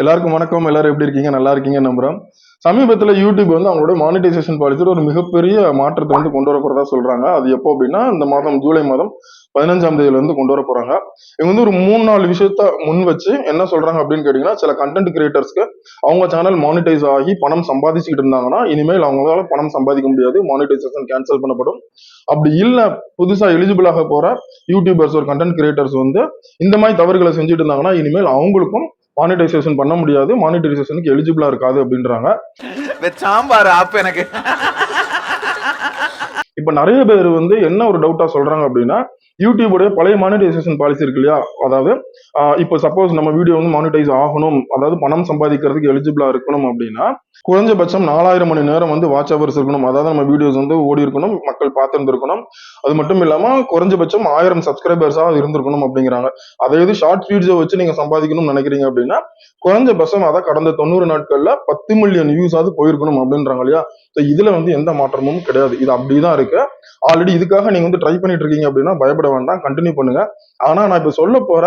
எல்லாருக்கும் வணக்கம். எல்லாரும் எப்படி இருக்கீங்க? நல்லா இருக்கீங்க நம்புறேன் சமீபத்தில் யூடியூப் வந்து அவங்களோட மானிட்டைசேஷன் பாலிசியில் ஒரு மிகப்பெரிய மாற்றத்தை வந்து கொண்டு வர போறதா சொல்றாங்க. அது எப்போ அப்படின்னா இந்த மாதம் ஜூலை மாதம் பதினஞ்சாம் தேதியில இருந்து கொண்டு வர போறாங்க. இவங்க வந்து ஒரு மூணு நாலு விஷயத்த முன் வச்சு என்ன சொல்றாங்க அப்படின்னு கேட்டீங்கன்னா சில கண்டென்ட் கிரியேட்டர்ஸ்க்கு அவங்க சேனல் மானிட்டைஸ் ஆகி பணம் சம்பாதிச்சுக்கிட்டு இருந்தாங்கன்னா இனிமேல் அவங்களால பணம் சம்பாதிக்க முடியாது மானிட்டைசேஷன் கேன்சல் பண்ணப்படும். அப்படி இல்லை புதுசா எலிஜிபிள் ஆக போற யூடியூபர்ஸ் ஒரு கண்டென்ட் கிரியேட்டர்ஸ் வந்து இந்த மாதிரி தவறுகளை செஞ்சுட்டு இருந்தாங்கன்னா இனிமேல் அவங்களுக்கும் மானிட்டைசேஷன் பண்ண முடியாது. மானிட்டைசேஷனுக்கு எலிஜிபிளா இருக்காது அப்படின்றாங்க. சாம்பார் ஆப் எனக்கு. இப்ப நிறைய பேர் வந்து என்ன ஒரு டவுட்டா சொல்றாங்க அப்படின்னா யூடியூபோட பழைய மானிட்டைசேஷன் பாலிசி இருக்கு இல்லையா? அதாவது ஆஹ் இப்போ சப்போஸ் நம்ம வீடியோ வந்து மானிட்டைஸ் ஆகணும். அதாவது பணம் சம்பாதிக்கிறதுக்கு எலிஜிபிளா இருக்கணும் அப்படின்னா குறைஞ்சபட்சம் நாலாயிரம் மணி நேரம் வந்து வாட்ச் அவர்ஸ் இருக்கணும். அதாவது நம்ம வீடியோஸ் வந்து ஓடி இருக்கணும் மக்கள் பார்த்துருந்துருக்கணும். அது மட்டும் இல்லாம குறைஞ்சபட்சம் ஆயிரம் சப்ஸ்கிரைபர்ஸா இருந்திருக்கணும் அப்படிங்கிறாங்க. அதே இது ஷார்ட் வீடியோ வச்சு நீங்க சம்பாதிக்கணும்னு நினைக்கிறீங்க அப்படின்னா குறைஞ்சபட்சம் அதான் கடந்த தொண்ணூறு நாட்கள்ல பத்து மில்லியன் வியூஸ் ஆகுது போயிருக்கணும் அப்படின்றாங்க இல்லையா? இதுல வந்து எந்த மாற்றமும் கிடையாது. இது அப்படிதான் இருக்கு. ஆல்ரெடி இதுக்காக நீங்க வந்து ட்ரை பண்ணிட்டு இருக்கீங்க அப்படின்னா பயப்பட வேண்டாம் கண்டினியூ பண்ணுங்க. ஆனா நான் இப்ப சொல்ல போற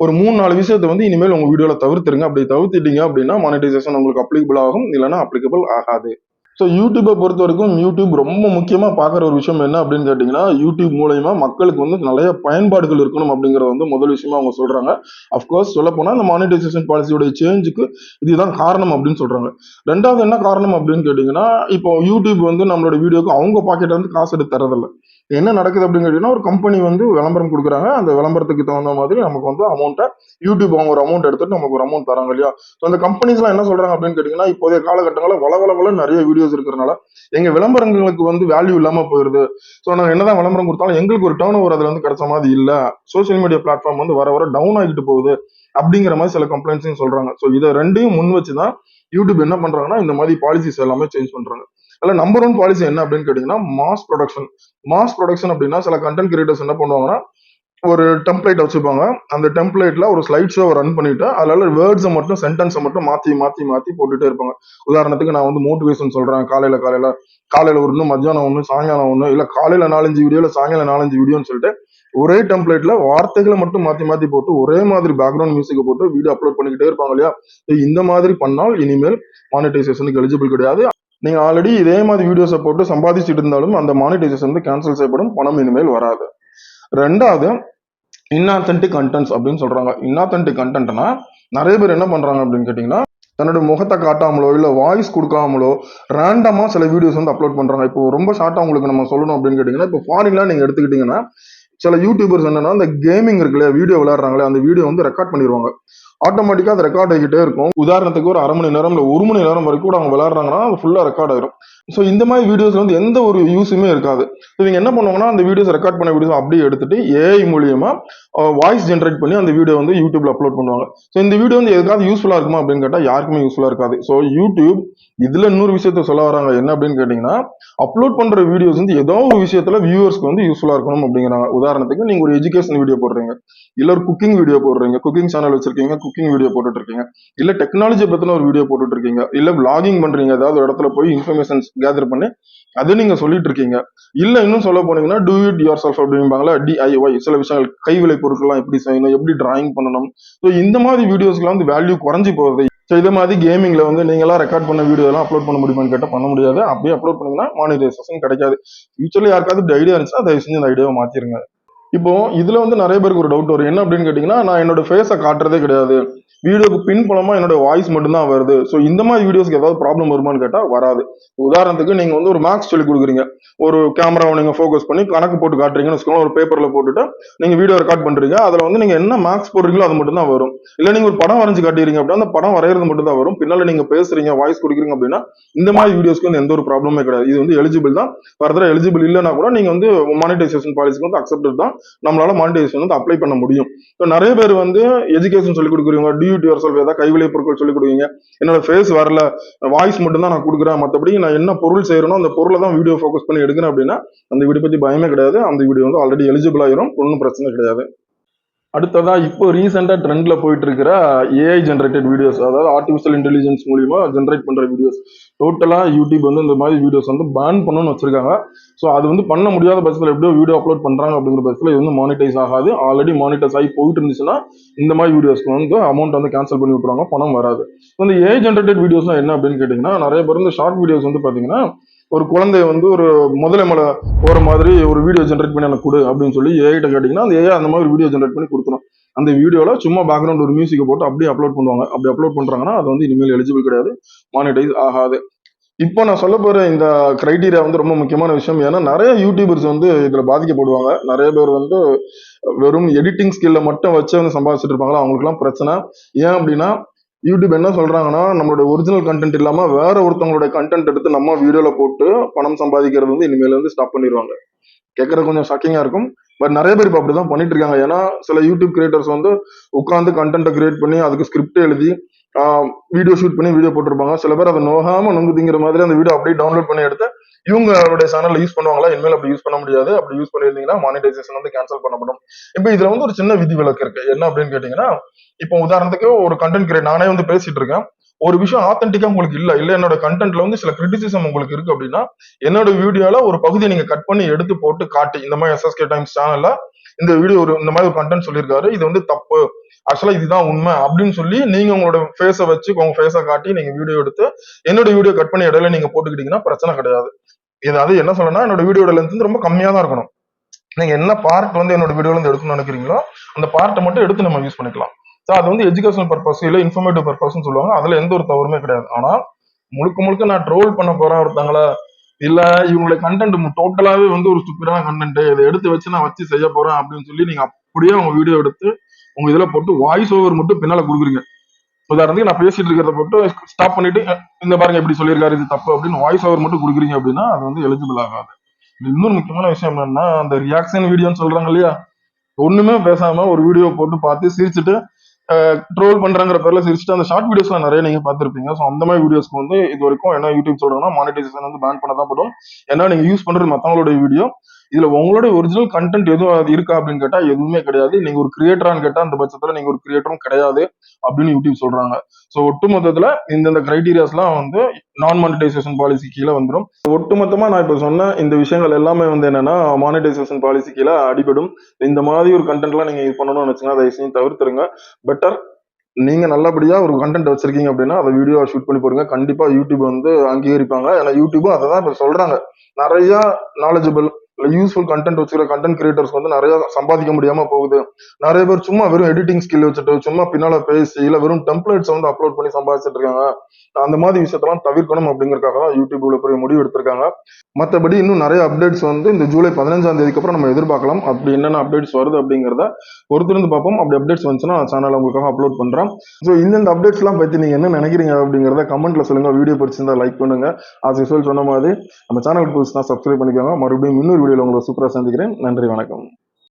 ஒரு மூணு நாலு விஷயத்தை வந்து இனிமேல் உங்க வீடியோல தவிர்த்துருங்க. அப்படி தவிர்த்துட்டீங்க அப்படின்னா மானிட்டைசேஷன் உங்களுக்கு அப்ளிகபிள் ஆகும். இல்லைன்னா அப்ளிகபிள் ஆகாது. ஸோ யூடியூப்பை பொறுத்த வரைக்கும் யூடியூப் ரொம்ப முக்கியமாக பார்க்குற ஒரு விஷயம் என்ன அப்படின்னு கேட்டிங்கன்னா யூடியூப் மூலயமா மக்களுக்கு வந்து நிறைய பயன்பாடுகள் இருக்கணும் அப்படிங்கிறத வந்து முதல் விஷயமா அவங்க சொல்கிறாங்க அஃப்கோர்ஸ் சொல்லப்போனால் இந்த மானிட்டைசேஷன் பாலிசியோட சேஞ்சுக்கு இதுதான் காரணம் அப்படின்னு சொல்கிறாங்க ரெண்டாவது என்ன காரணம் அப்படின்னு கேட்டிங்கன்னா இப்போ யூடியூப் வந்து நம்மளோட வீடியோக்கு அவங்க பாக்கெட்ல வந்து காசு எடுத்து தரதில்லை என்ன நடக்குது அப்படின்னு கேட்டிங்கன்னா ஒரு கம்பெனி வந்து விளம்பரம் கொடுக்குறாங்க. அந்த விளம்பரத்துக்கு தகுந்த மாதிரி நமக்கு வந்து அமௌண்ட்டை யூடியூப் அவங்க ஒரு அமௌண்ட் எடுத்துட்டு நமக்கு ஒரு அமௌண்ட் தராங்க இல்லையா? ஸோ அந்த கம்பெனிஸ்லாம் என்ன சொல்கிறாங்க அப்படின்னு கேட்டிங்கன்னா இப்போதைய காலகட்டங்களில் வள வள நிறைய வீடியோ வீடியோஸ் இருக்கிறனால எங்க விளம்பரங்களுக்கு வந்து வேல்யூ இல்லாம போயிருது. ஸோ நாங்கள் என்னதான் விளம்பரம் கொடுத்தாலும் எங்களுக்கு ஒரு டவுன் ஓவர் அதுல வந்து கிடைச்ச மாதிரி இல்ல. சோசியல் மீடியா பிளாட்ஃபார்ம் வந்து வர வர டவுன் ஆகிட்டு போகுது அப்படிங்கிற மாதிரி சில கம்ப்ளைண்ட்ஸையும் சொல்றாங்க. ஸோ இதை ரெண்டையும் முன் வச்சு தான் யூடியூப் என்ன பண்றாங்கன்னா இந்த மாதிரி பாலிசிஸ் எல்லாமே சேஞ்ச் பண்றாங்க. அதில் நம்பர் ஒன் பாலிசி என்ன அப்படின்னு கேட்டீங்கன்னா மாஸ் ப்ரொடக்ஷன் மாஸ் ப்ரொடக்ஷன் அப்படின்னா சில கண்டென்ட் கிரியேட்டர்ஸ் என்ன பண்ணுவாங்கன்னா ஒரு டெம்ப்ளேட் வச்சுப்பாங்க அந்த டெம்ப்ளேட்ல ஒரு ஸ்லைட் ஷோ ரன் பண்ணிட்டு அதில் வேர்ட்ஸை மட்டும் சென்டென்ஸை மட்டும் மாத்தி மாத்தி மாத்தி போட்டுட்டே இருப்பாங்க. உதாரணத்துக்கு நான் வந்து மோட்டிவேஷன் சொல்றேன். காலையில காலையில காலையில ஒன்று மத்தியானம் ஒன்று சாயங்காலம் ஒன்று இல்ல காலையில நாலஞ்சு வீடியோ இல்ல சாயங்காலம் நாலஞ்சு வீடியோன்னு சொல்லிட்டு ஒரே டெம்ப்ளேட்ல வார்த்தைகளை மட்டும் மாத்தி மாத்தி போட்டு ஒரே மாதிரி பேக்ரவுண்ட் மியூசிக்கை போட்டு வீடியோ அப்லோட் பண்ணிக்கிட்டே இருப்பாங்க இல்லையா? இந்த மாதிரி பண்ணால் இனிமேல் மானிட்டைசேஷனுக்கு எலிஜிபிள் கிடையாது. நீங்க ஆல்ரெடி இதே மாதிரி வீடியோஸை போட்டு சம்பாதிச்சுட்டு இருந்தாலும் அந்த மானிட்டைசேஷன் வந்து கேன்சல் செய்யப்படும். பணம் இனிமேல் வராது. ரெண்டாவது இன்ஆத்தன்டிக் கண்டென்ட்ஸ் அப்படின்னு சொல்றாங்க. இன்ஆத்தன்டிக் கண்டென்ட்னா நிறைய பேர் என்ன பண்றாங்க அப்படின்னு கேட்டிங்கன்னா தன்னோட முகத்தை காட்டாமலோ இல்லை வாய்ஸ் கொடுக்காமலோ ரேண்டமாக சில வீடியோஸ் வந்து அப்லோட் பண்ணுறாங்க இப்போ ரொம்ப ஷார்ட்டாக உங்களுக்கு நம்ம சொல்லணும் அப்படின்னு கேட்டிங்கன்னா இப்போ ஃபாரின்லாம் நீங்கள் எடுத்துக்கிட்டிங்கன்னா சில யூடியூபர்ஸ் என்னன்னா அந்த கேமிங் இருக்குல்ல வீடியோ விளையாடுறாங்களே அந்த வீடியோ வந்து ரெக்கார்ட் பண்ணிடுவாங்க ஆட்டோமேட்டிக்காக அது ரெக்கார்ட் ஆகிக்கிட்டே இருக்கும். உதாரணத்துக்கு ஒரு அரை மணி நேரம் இல்லை ஒரு மணி நேரம் வரைக்கும் கூட அவங்க விளையாடுறாங்கன்னா அது ஃபுல்லாக ரெக்கார்ட் ஆயிரும். ஸோ இந்த மாதிரி வீடியோஸ் வந்து எந்த ஒரு யூஸுமே இருக்காது. இவங்க என்ன பண்ணுவாங்கன்னா அந்த வீடியோஸ் ரெக்கார்ட் பண்ண வீடியோஸ் அப்படியே எடுத்துட்டு ஏஐ மூலியமா வாய்ஸ் ஜென்ரேட் பண்ணி அந்த வீடியோ வந்து யூடியூப்ல அப்லோட் பண்ணுவாங்க. ஸோ இந்த வீடியோ வந்து எதுக்காவது யூஸ்ஃபுல்லாக இருக்குமா அப்படின்னு கேட்டால் யாருக்குமே யூஸ்ஃபுல்லாக இருக்காது. ஸோ யூடியூப் இதில் இன்னொரு விஷயத்த சொல்ல வராங்க. என்ன அப்படின்னு கேட்டிங்கன்னா அப்லோட் பண்ணுற வீடியோஸ் வந்து ஏதோ ஒரு விஷயத்தில் வியூவர்ஸ்க்கு வந்து யூஸ்ஃபுல்லாக இருக்கணும் அப்படிங்கிறாங்க. உதாரணத்துக்கு நீங்கள் ஒரு எஜுகேஷன் வீடியோ போடுறீங்க. இல்லை ஒரு குக்கிங் வீடியோ போடுறீங்க. குக்கிங் சேனல் வச்சிருக்கீங்க. குக்கிங் வீடியோ போட்டுட்டு இருக்கீங்க இல்ல டெக்னாலஜி பத்தின ஒரு வீடியோ போட்டுட்டு இருக்கீங்க இல்ல பிளாகிங் பண்றீங்க. ஏதாவது ஒரு இடத்துல போய் இன்ஃபர்மேஷன்ஸ் கேதர் பண்ணி அது நீங்க சொல்லிட்டு இருக்கீங்க இல்ல இன்னும் சொல்ல போனீங்கன்னா டூ இட் யுவர் செல்ஃப் அப்படிம்பாங்களா டிஐஒய் சில விஷயங்கள் கைவிலை பொருட்கள்லாம் எப்படி செய்யணும் எப்படி டிராயிங் பண்ணணும். ஸோ இந்த மாதிரி வீடியோஸ்க்குலாம் வந்து வேல்யூ குறைஞ்சி போகுது. ஸோ இதே மாதிரி கேமிங்ல வந்து நீங்களாம் ரெக்கார்ட் பண்ண வீடியோ எல்லாம் அப்லோட் பண்ண முடியுமான்னு கேட்டால் பண்ண முடியாது. அப்படியே அப்லோட் பண்ணீங்கன்னா மானிட்டைசேஷன் கிடைக்காது. ஃபியூச்சர்ல யாருக்காவது ஐடியா இருந்துச்சுன்னா தயவு செஞ்சு அந்த ஐடியாவை மாற்றிருங்க இப்போ இதுல வந்து நிறைய பேருக்கு ஒரு டவுட் வரும். என்ன அப்படின்னு கேட்டீங்கன்னா நான் என்னோட ஃபேஸை காட்டுறதே கிடையாது. வீடியோக்கு பின்புலமா என்னோட வாய்ஸ் மட்டும்தான் வருது. ஸோ இந்த மாதிரி வீடியோஸ்க்கு ஏதாவது ப்ராப்ளம் வருமான்னு கேட்டா வராது. உதாரணத்துக்கு நீங்க வந்து ஒரு மேக்ஸ் சொல்லி கொடுக்குறீங்க. ஒரு கேமராவை நீங்க ஃபோக்கஸ் பண்ணி கணக்கு போட்டு காட்டுறீங்கன்னு வச்சுக்கோங்க ஒரு பேப்பர்ல போட்டுட்டு நீங்க வீடியோ ரெக்கார்ட் பண்றீங்க. அதுல வந்து நீங்க என்ன மேக்ஸ் போடுறீங்களோ அது மட்டும் தான் வரும். இல்ல நீங்க ஒரு படம் வரைஞ்சு காட்டுறீங்க அப்படின்னா அந்த படம் வரைகிறது மட்டும் தான் வரும். பின்னால நீங்க பேசுறீங்க வாய்ஸ் கொடுக்குறீங்க அப்படின்னா இந்த மாதிரி வீடியோஸ்க்கு வந்து எந்த ஒரு ப்ராப்ளமே கிடையாது. இது வந்து எலிஜிபிள் தான். ஃபர்தரா எலிஜிபிள் இல்லைன்னா கூட நீங்க வந்து மானிட்டைசேஷன் பாலிசிக்கு வந்து அக்செப்டட் தான். நம்மளால மானிட்டைசேஷன் வந்து அப்ளை பண்ண முடியும். ஸோ நிறைய பேர் வந்து எஜுகேஷன் சொல்லி கொடுக்குறீங்க டியூட்டி யுவர் செல்ஃப் ஏதாவது கைவிலை பொருட்கள் சொல்லி கொடுக்குறீங்க. என்னோட ஃபேஸ் வரல வாய்ஸ் மட்டும் தான் நான் கொடுக்குறேன். மற்றபடி நான் என்ன பொருள் செய்யறேனோ அந்த பொருளை தான் வீடியோ ஃபோக்கஸ் பண்ணி எடுக்கிறேன் அப்படின்னா அந்த வீடியோ பத்தி பயமே கிடையாது. அந்த வீடியோ வந்து ஆல்ரெடி எலிஜிபிள் ஆயிரும் ஒன்றும் பிரச்சனை கிடையாது. அடுத்ததா இப்போ ரீசெண்டாக ட்ரெண்டில் போயிட்டு இருக்கிற ஏஐ ஜென்ரேட்டட் வீடியோஸ் அதாவது ஆர்டிஃபிஷியல் இன்டெலிஜென்ஸ் மூலிமா ஜென்ரேட் பண்ணுற வீடியோஸ் டோட்டலாக யூடியூப் வந்து இந்த மாதிரி வீடியோஸ் வந்து பேன் பண்ணணும்னு வச்சிருக்காங்க. ஸோ அது வந்து பண்ண முடியாத பட்சத்தில் எப்படியோ வீடியோ அப்லோட் பண்ணுறாங்க அப்படிங்கிற பட்சத்தில் இது வந்து மானிட்டைஸ் ஆகாது. ஆல்ரெடி மானிட்டைஸ் ஆகி போயிட்டு இருந்துச்சுன்னா இந்த மாதிரி வீடியோஸ்க்கு வந்து அமௌண்ட் வந்து கேன்சல் பண்ணி விட்டுருவாங்க பணம் வராது. இந்த ஏஐ ஜென்ரேட்டட் வீடியோஸ்லாம் என்ன அப்படின்னு கேட்டிங்கன்னா நிறைய பேர் இந்த ஷார்ட் வீடியோஸ் வந்து பார்த்தீங்கன்னா ஒரு குழந்தைய வந்து ஒரு முதலை மலை போகிற மாதிரி ஒரு வீடியோ ஜென்ரேட் பண்ணி எனக்கு கொடு அப்படின்னு சொல்லி ஏஐட்ட கேட்டிங்கன்னா அந்த ஏஐ அந்த மாதிரி வீடியோ ஜென்ரேட் பண்ணி கொடுத்துரும். அந்த வீடியோவில் சும்மா பேக்ரவுண்ட் ஒரு மியூசிக்கை போட்டு அப்படியே அப்லோட் பண்ணுவாங்க. அப்படி அப்லோட் பண்ணுறாங்கன்னா அது வந்து இனிமேல் எலிஜிபிள் கிடையாது மானிட்டைஸ் ஆகாது. இப்போ நான் சொல்ல போகிற இந்த க்ரைட்டீரியா வந்து ரொம்ப முக்கியமான விஷயம். ஏன்னா நிறைய யூடியூபர்ஸ் வந்து இதில் பாதிக்கப்படுவாங்க. நிறைய பேர் வந்து வெறும் எடிட்டிங் ஸ்கில்ல மட்டும் வச்சு வந்து சம்பாதிச்சிட்டு இருப்பாங்களா? அவங்களுக்குலாம் பிரச்சனை. ஏன் அப்படின்னா யூடியூப் என்ன சொல்றாங்கன்னா நம்மளோட ஒரிஜினல் கண்டென்ட் இல்லாம வேற ஒருத்தவங்களோட கண்டென்ட் எடுத்து நம்ம வீடியோல போட்டு பணம் சம்பாதிக்கிறது வந்து இனிமேல் வந்து ஸ்டாப் பண்ணிடுவாங்க. கேட்கறது கொஞ்சம் ஷாக்கிங்கா இருக்கும். பட் நிறைய பேர் இப்போ அப்படிதான் பண்ணிட்டு இருக்காங்க ஏன்னா சில யூடியூப் கிரியேட்டர்ஸ் வந்து உட்காந்து கண்டென்ட்டை கிரியேட் பண்ணி அதுக்கு ஸ்கிரிப்ட் எழுதி வீடியோ ஷூட் பண்ணி வீடியோ போட்டிருப்பாங்க. சில பேர் அதை நோகாம நொங்குதிங்கிற மாதிரி அந்த வீடியோ அப்படியே டவுன்லோட் பண்ணி எடுத்து இவங்களுடைய சேனல்ல யூஸ் பண்ணுவாங்களா? இனிமேல் அப்படி யூஸ் பண்ண முடியாது. அப்படி யூஸ் பண்ணியிருந்தீங்கன்னா மானிடைசேஷன் வந்து கேன்சல் பண்ணப்படும். இப்போ இதுல வந்து ஒரு சின்ன விதி விலக்கு இருக்கு. என்ன அப்படின்னு கேட்டீங்கன்னா இப்போ உதாரணத்துக்கு ஒரு கண்டென்ட் கிரியேட் நானே வந்து பேசிட்டு இருக்கேன். ஒரு விஷயம் ஆத்தென்டிக்கா உங்களுக்கு இல்ல இல்ல என்னோட கண்டென்ட்ல வந்து சில கிரிட்டிசிசம் உங்களுக்கு இருக்கு அப்படின்னா என்னோட வீடியோல ஒரு பகுதியை நீங்க கட் பண்ணி எடுத்து போட்டு காட்டி. இந்த மாதிரி எஸ்எஸ்கே டைம்ஸ் சேனல்ல இந்த வீடியோ ஒரு இந்த மாதிரி ஒரு கண்டென்ட் சொல்லியிருக்காரு. இது வந்து தப்பு. ஆக்சுவலா இதுதான் உண்மை அப்படின்னு சொல்லி நீங்க உங்களோட ஃபேஸை வச்சு உங்க ஃபேஸை காட்டி நீங்க வீடியோ எடுத்து என்னோட வீடியோ கட் பண்ணி இடையில நீங்க போட்டுக்கிட்டீங்கன்னா பிரச்சனை கிடையாது. இதாவது என்ன சொல்லணும்னா என்னோட வீடியோட லென்த் வந்து ரொம்ப கம்மியா தான் இருக்கணும். நீங்க என்ன பார்ட் வந்து என்னோட வீடியோல இருந்து எடுக்கணும்னு நினைக்கிறீங்களோ அந்த பார்ட்டை மட்டும் எடுத்து நம்ம யூஸ் பண்ணிக்கலாம். ஸோ அது வந்து எஜுகேஷனல் பர்பஸ் இல்லை இன்ஃபர்மேட்டிவ் பர்பஸ்ன்னு சொல்லுவாங்க. அதுல எந்த ஒரு தவறுமே கிடையாது. ஆனா முழுக்க முழுக்க நான் ட்ரோல் பண்ண போறேன் ஒருத்தங்கள இல்ல இவங்களுடைய கண்டென்ட் டோட்டலாவே வந்து ஒரு சூப்பரான கண்டென்ட் இதை எடுத்து வச்சு நான் வச்சு செய்ய போறேன் அப்படின்னு சொல்லி நீங்க அப்படியே உங்க வீடியோ எடுத்து உங்க இதுல போட்டு வாய்ஸ் ஓவர் மட்டும் பின்னால கொடுக்குறீங்க. உதாரணத்துக்கு நான் பேசிட்டு இருக்கிறத போட்டு ஸ்டாப் பண்ணிட்டு இந்த பாருங்க எப்படி சொல்லியிருக்காரு இது தப்பு அப்படின்னு வாய்ஸ் ஓவர் மட்டும் கொடுக்குறீங்க அப்படின்னா அது வந்து எலிஜிபிள் ஆகாது. இன்னொரு முக்கியமான விஷயம் என்னன்னா அந்த ரியாக்ஷன் வீடியோன்னு சொல்றாங்க இல்லையா? ஒண்ணுமே பேசாம ஒரு வீடியோ போட்டு பார்த்து சிரிச்சுட்டு ட்ரோல் பண்றங்கிற பேர்ல சிரிச்சுட்டு அந்த ஷார்ட் வீடியோஸ்லாம் நிறைய நீங்க பார்த்திருப்பீங்க. ஸோ அந்த மாதிரி வீடியோஸ்க்கு வந்து இது வரைக்கும் என்ன யூடியூப் சொல்றாங்கன்னா மானிட்டைசேஷன் வந்து பேன் பண்ண தான் படும் ஏன்னா நீங்க யூஸ் பண்றது மத்தவங்களுடைய வீடியோ இதுல உங்களுடைய ஒரிஜினல் கண்டென்ட் எதுவும் அது இருக்கா அப்படின்னு கேட்டா எதுவுமே கிடையாது. நீங்க ஒரு கிரியேட்டரான்னு கேட்டா அந்த பட்சத்துல நீங்க ஒரு கிரியேட்டரும் கிடையாது அப்படின்னு யூடியூப் சொல்றாங்க. ஸோ ஒட்டுமொத்தத்துல இந்தந்த கிரைட்டீரியாஸ்லாம் வந்து நான் மானிட்டைசேஷன் பாலிசி கீழே வந்துடும் ஒட்டுமொத்தமா நான் இப்ப சொன்ன இந்த விஷயங்கள் எல்லாமே வந்து என்னன்னா மானிட்டைசேஷன் பாலிசி கீழே அடிபடும். இந்த மாதிரி ஒரு கண்டென்ட்லாம் நீங்க இது பண்ணணும்னு வச்சுன்னா அதை செய்யும் தவிர்த்துருங்க. பெட்டர் நீங்க நல்லபடியா ஒரு கண்டென்ட் வச்சிருக்கீங்க அப்படின்னா அதை வீடியோ ஷூட் பண்ணி போடுங்க. கண்டிப்பா யூடியூப் வந்து அங்கீகரிப்பாங்க. ஏன்னா யூடியூபும் அதை தான் இப்ப சொல்றாங்க. நிறைய நாலேஜபிள் யூஸ்ஃபுல் கண்டென்ட் வச்சுக்கிற கண்டென்ட் கிரியேட்டர்ஸ் வந்து நிறைய சம்பாதிக்க முடியாம போகுது. நிறைய பேர் சும்மா வெறும் எடிட்டிங் ஸ்கில் வச்சுட்டு சும்மா பின்னால பேசி இல்ல வெறும் டெம்ப்ளேட்ஸ் வந்து அப்லோட் பண்ணி சம்பாதிச்சிட்டு இருக்காங்க. அந்த மாதிரி விஷயத்தெல்லாம் தவிர்க்கணும் அப்படிங்கறதுக்காக தான் யூடியூப் இவ்வளவு பெரிய முடிவு எடுத்திருக்காங்க. மற்றபடி இன்னும் நிறைய அப்டேட்ஸ் வந்து இந்த ஜூலை பதினஞ்சாம் தேதிக்கு அப்புறம் நம்ம எதிர்பார்க்கலாம். அப்படி என்னென்ன அப்டேட்ஸ் வருது அப்படிங்கிறத பொறுத்திருந்து பார்ப்போம். அப்படி அப்டேட்ஸ் வந்துச்சுன்னா சேனல் உங்களுக்காக அப்லோட் பண்றேன். ஸோ இந்தந்த அப்டேட்ஸ்லாம் பத்தி நீங்க என்ன நினைக்கிறீங்க அப்படிங்கிறத கமெண்ட்ல சொல்லுங்க. வீடியோ பிடிச்சிருந்தா லைக் பண்ணுங்க. ஆஸ் யூஸ்வல் சொன்ன மாதிரி நம்ம சேனல் புதுசுனா சப்ஸ்கிரைப் பண்ணிக்கோங்க. மறுபடியும் இன்னொரு வீடியோவில் உங்களை சூப்பரா சந்திக்கிறேன். நன்றி வணக்கம்.